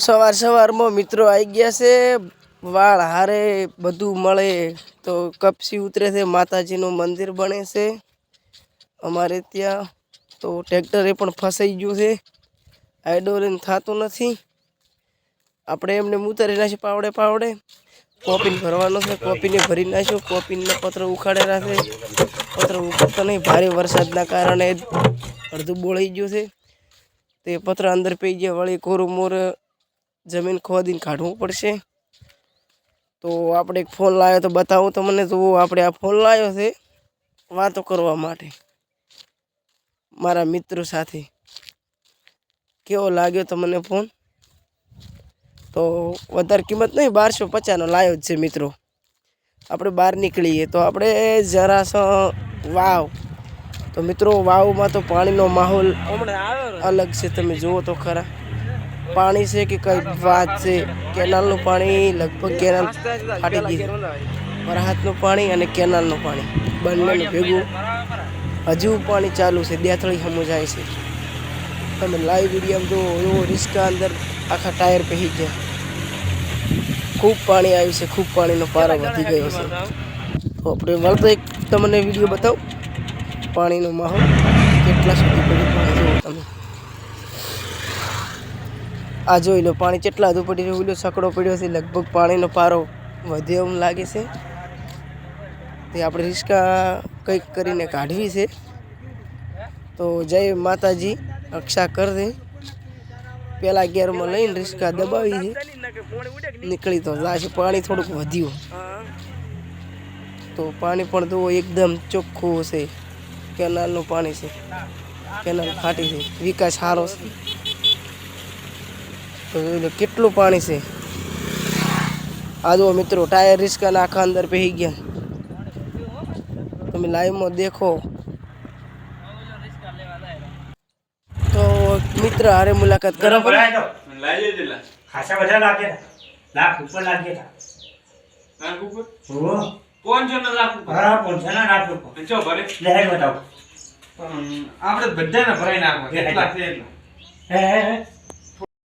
સવાર સવારમાં મિત્રો આવી ગયા છે. વાળ હારે બધું મળે તો કપસી ઉતરે છે. માતાજીનું મંદિર બને છે. અમારે ત્યાં તો ટ્રેક્ટરે પણ ફસાઈ ગયું છે. આઈડોરીન થતું નથી. આપણે એમને ઉતારી નાખ્યું પાવડે પાવડે. કોપીન ભરવાનું છે. કોપીને ભરી નાખ્યું. કોપીને પત્ર ઉખાડેલા છે. પત્ર ઉખાડતો નહીં. ભારે વરસાદના કારણે અડધું બોળાઈ ગયું છે. તે પત્ર અંદર પી ગયા. વળી કોરું મોર જમીન ખોદીને કાઢવું પડશે. તો આપણે એક ફોન લાવ્યો તો બતાવું તો મને તો આપણે આ ફોન લાવ્યો છે વાતો કરવા માટે. મારા મિત્રો સાથે. કેવો લાગ્યો તો મને ફોન? તો વધારે કિંમત નહીં બારસો પચાસનો લાવ્યો જ છે મિત્રો. આપણે બહાર નીકળીએ તો આપણે જરાસ વાવ. તો મિત્રો વાવમાં તો પાણીનો માહોલ અલગ છે તમે જુઓ તો ખરા. પાણી છે કે કઈ વાત છે? કેનાલનું પાણી લગભગ કેનાલ ફાટી ગઈ વરસાદનું પાણી અને કેનાલનું પાણી. બંનેનું ભેગું. હજુ પાણી ચાલુ છે. દેથળી હમું જાય છે. તમે લાઈવ વીડિયો જો એવો રિસ્કા અંદર આખા ટાયર પહેરી ગયા. ખૂબ પાણી આવ્યું છે. ખૂબ પાણીનો પારો વધી ગયો છે. તો આપણે વળતો એક તમને વીડિયો બતાવું. પાણીનો માહોલ કેટલા સુધી પડ્યું પાણી જુઓ તમે આ જોઈ લો, પાણી કેટલા હજુ પડી રહ્યું સકડો પડ્યો છે, લગભગ પાણીનો પારો વધ્યો એમ લાગે છે. તે આપણે રિસ્કા કંઈક કરીને કાઢવી છે. તો જય માતાજી, રક્ષા કરશે પહેલાં ગેરમાં લઈને રિસ્કા દબાવી છે. નીકળી તો જાય પાણી થોડુંક વધ્યું. તો પાણી પણ જુઓ, એકદમ ચોખ્ખું છે. કેનાલનું પાણી છે. કેનાલ ફાટી છે. વિકાસ સારો છે. તો જોઈ લો કેટલું પાણી છે. આ જુઓ મિત્રો ટાયર રિસ્કા આખા અંદર પહેરી ગયા. તમે લાઈવમાં દેખો. તો મિત્ર હારે મુલાકાત કરો ખાસા બધા લાગે લાખ ઉપર લાગે લાખ ઉપર? ઓહો પાંચસો લાખ ઉપર? હા પહોંચાના લાખ ઉપર? ચો ભરે લહેર બતાવો. આપણે બધાને ભરાઈ નાખવા. કેટલા છે એટલા? હે હે હે.